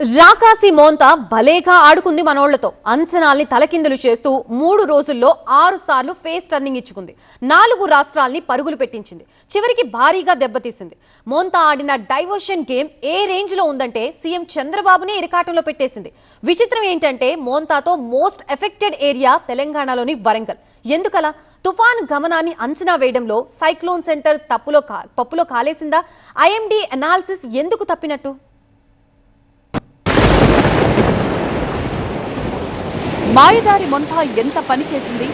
రాకాసి మోంతా భలేగా ఆడుకుంది మనోళ్ళతో. అంచనాల్ని తలకిందులు చేస్తూ మూడు రోజుల్లో ఆరు సార్లు ఫేస్ టర్నింగ్ ఇచ్చుకుంది. నాలుగు రాష్ట్రాల్ని పరుగులు పెట్టించింది. చివరికి భారీగా దెబ్బతీసింది. మోంతా ఆడిన డైవర్షన్ గేమ్ ఏ రేంజ్లో ఉందంటే సీఎం చంద్రబాబునే ఇరకాటంలో పెట్టేసింది. విచిత్రం ఏంటంటే మోంతాతో మోస్ట్ ఎఫెక్టెడ్ ఏరియా తెలంగాణలోని వరంగల్. ఎందుకలా? తుఫాన్ గమనాన్ని అంచనా వేయడంలో సైక్లోన్ సెంటర్ తప్పులో కా పప్పులో కాలేసిందా? ఐఎండీ అనాలిసిస్ ఎందుకు తప్పినట్టు? మాయదారి మొంత ఎంత పని చేసింది?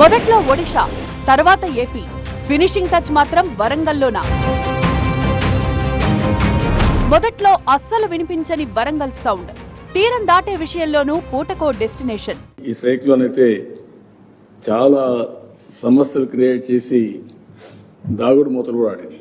మొదట్లో ఒడిషా తర్వాత ఏపీ. ఫినిషింగ్ టచ్ మాత్రం వరంగల్లోనా? మొదట్లో అస్సలు వినిపించని వరంగల్ సౌండ్. తీరం దాటే విషయంలోనూ పూటకో డెస్టినేషన్. ఈ సైక్లోన్ అయితే చాలా సమస్యలు క్రియేట్ చేసి దాగుడు మూతలు కూడా ఆడింది.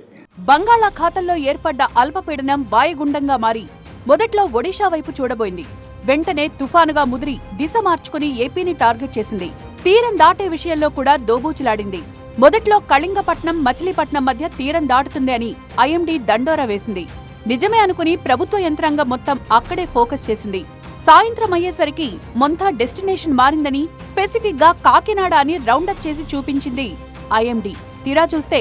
బంగాళాఖాతంలో ఏర్పడ్డ అల్పపీడనం వాయుగుండంగా మారి మొదట్లో ఒడిషా వైపు చూడబోయింది. వెంటనే తుఫానుగా ముదిరి దిశ మార్చుకుని ఏపీని టార్గెట్ చేసింది. తీరం దాటే విషయంలో కూడా దోబూచులాడింది. మొదట్లో కళింగపట్నం మచిలీపట్నం మధ్య తీరం దాటుతుంది అని ఐఎండీ దండోరా వేసింది. నిజమే అనుకుని ప్రభుత్వ యంత్రాంగం మొత్తం అక్కడే ఫోకస్ చేసింది. సాయంత్రం అయ్యేసరికి మొంతా డెస్టినేషన్ మారిందని స్పెసిఫిక్గా కాకినాడ అని రౌండప్ చేసి చూపించింది ఐఎండీ. తీరా చూస్తే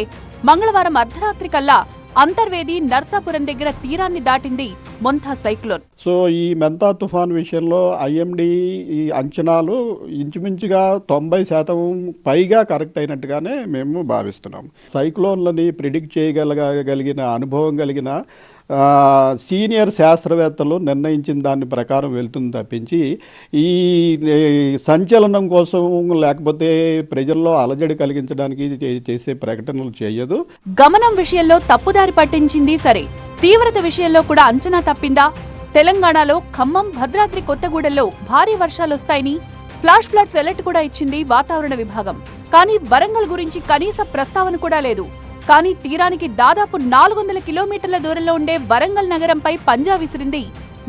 మంగళవారం అర్ధరాత్రి కల్లా అంతర్వేది నర్సాపురం దగ్గర తీరాన్ని దాటింది మొంతా సైక్లోన్. సో ఈ మెంతా తుఫాన్ విషయంలో ఐఎండి ఈ అంచనాలు ఇంచుమించుగా తొంభై శాతం పైగా కరెక్ట్ అయినట్టుగానే మేము భావిస్తున్నాం. సైక్లోన్లని ప్రిడిక్ట్ చేయగలగలిగిన అనుభవం కలిగిన సీనియర్ శాస్త్రవేత్తలు నిర్ణయించిన దాని ప్రకారం వెళ్తుంది తప్పించి ఈ సంచలనం కోసం లేకపోతే ప్రజల్లో అలజడి కలిగించడానికి చే- చేసే ప్రకటనలు చేయదు. గమనం విషయంలో తప్పుదారి పట్టించింది సరే. తీవ్రత విషయంలో కూడా అంచనా తప్పిందా? తెలంగాణలో ఖమ్మం భద్రాద్రి కొత్తగూడెంలో భారీ వర్షాలొస్తాయని ఫ్లాష్ ఫ్లడ్స్ అలర్ట్ కూడా ఇచ్చింది వాతావరణ విభాగం. కానీ వరంగల్ గురించి కనీస ప్రస్తావన కూడా లేదు. కానీ తీరానికి దాదాపు నాలుగు వందల కిలోమీటర్ల దూరంలో ఉండే వరంగల్ నగరంపై పంజా విసిరింది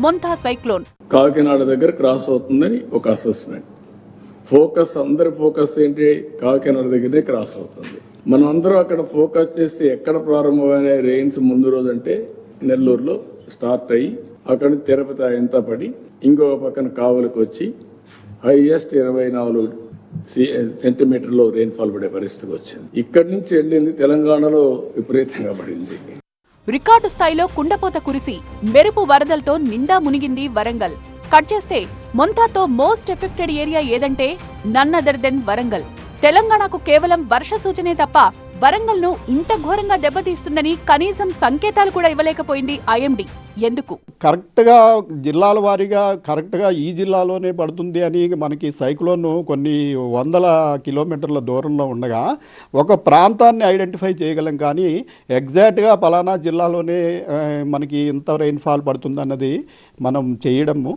మొంతా సైక్లోన్. కాకినాడ దగ్గర క్రాస్ అవుతుందని ఒక అసెస్మెంట్. ఫోకస్ అందరి ఫోకస్ ఏంటి? కాకినాడ దగ్గరే క్రాస్ అవుతుంది. మనం అందరం అక్కడ ఫోకస్ చేసి ఎక్కడ ప్రారంభమైన రెయిన్స్ ముందు రోజు అంటే నెల్లూరులో స్టార్ట్ అయ్యి అక్కడ తిరుపతి ఎంత పడి ఇంకొక పక్కన కావలికి వచ్చి హైయెస్ట్ ఇరవై నాలుగు సెంటీమీటర్లో రెయిన్ఫాల్ పడే పరిస్థితికి వచ్చింది. ఇక్కడి నుంచి వెళ్ళింది తెలంగాణలో విపరీతంగా పడింది. రికార్డు స్థాయిలో కుండపోత కురిసి మెరుపు వరదలతో నిండా మునిగింది వరంగల్. కట్ చేస్తే మొంతాతో మోస్ట్ ఎఫెక్టెడ్ ఏరియా ఏదంటే నన్ అదర్ దెన్ వరంగల్. తెలంగాణకు కేవలం వర్ష సూచనే తప్ప వరంగల్ను ఇంత ఘోరంగా దెబ్బతీస్తుందని కనీసం సంకేతాలు కూడా ఇవ్వలేకపోయింది ఐఎండీ. ఎందుకు? కరెక్ట్గా జిల్లాల వారీగా కరెక్ట్గా ఈ జిల్లాలోనే పడుతుంది అని మనకి సైక్లోన్ కొన్ని వందల కిలోమీటర్ల దూరంలో ఉండగా ఒక ప్రాంతాన్ని ఐడెంటిఫై చేయగలం కానీ ఎగ్జాక్ట్గా పలానా జిల్లాలోనే మనకి ఇంత రెయిన్ఫాల్ పడుతుంది అన్నది మనం చేయడము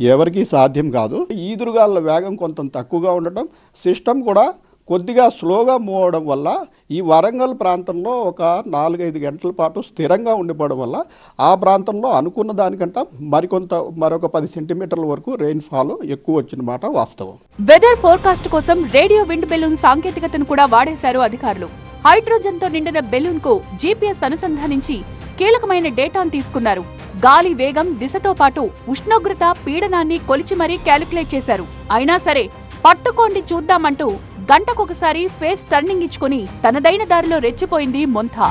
ఎవరికీ సాధ్యం కాదు. ఈదురుగాల వేగం కొంత తక్కువగా ఉండటం సిస్టమ్ కూడా కొద్దిగా స్లోగా మూవ్ అవడం వల్ల ఈ వరంగల్ ప్రాంతంలో ఒక నాలుగైదు గంటల పాటు స్థిరంగా ఉండిపోవడం వల్ల ఆ ప్రాంతంలో అనుకున్న దానికంటే మరికొంత మరొక పది సెంటీమీటర్ల వరకు రెయిన్ఫాల్ ఎక్కువ వచ్చినమాట వాస్తవం. వెదర్ ఫోర్కాస్ట్ కోసం రేడియో విండ్ బెలూన్ సాంకేతికతను కూడా వాడేశారు అధికారులు. హైడ్రోజన్తో నిండిన బెలూన్కు జీపీఎస్ అనుసంధానించి కీలకమైన డేటాను తీసుకున్నారు. గాలి వేగం దిశతో పాటు ఉష్ణోగ్రత పీడనాన్ని కొలిచి మరీ క్యాలిక్యులేట్ చేశారు. అయినా సరే పట్టుకోండి చూద్దామంటూ గంటకొకసారి ఫేస్ టర్నింగ్ ఇచ్చుకుని తనదైన దారిలో రెచ్చిపోయింది మొంథా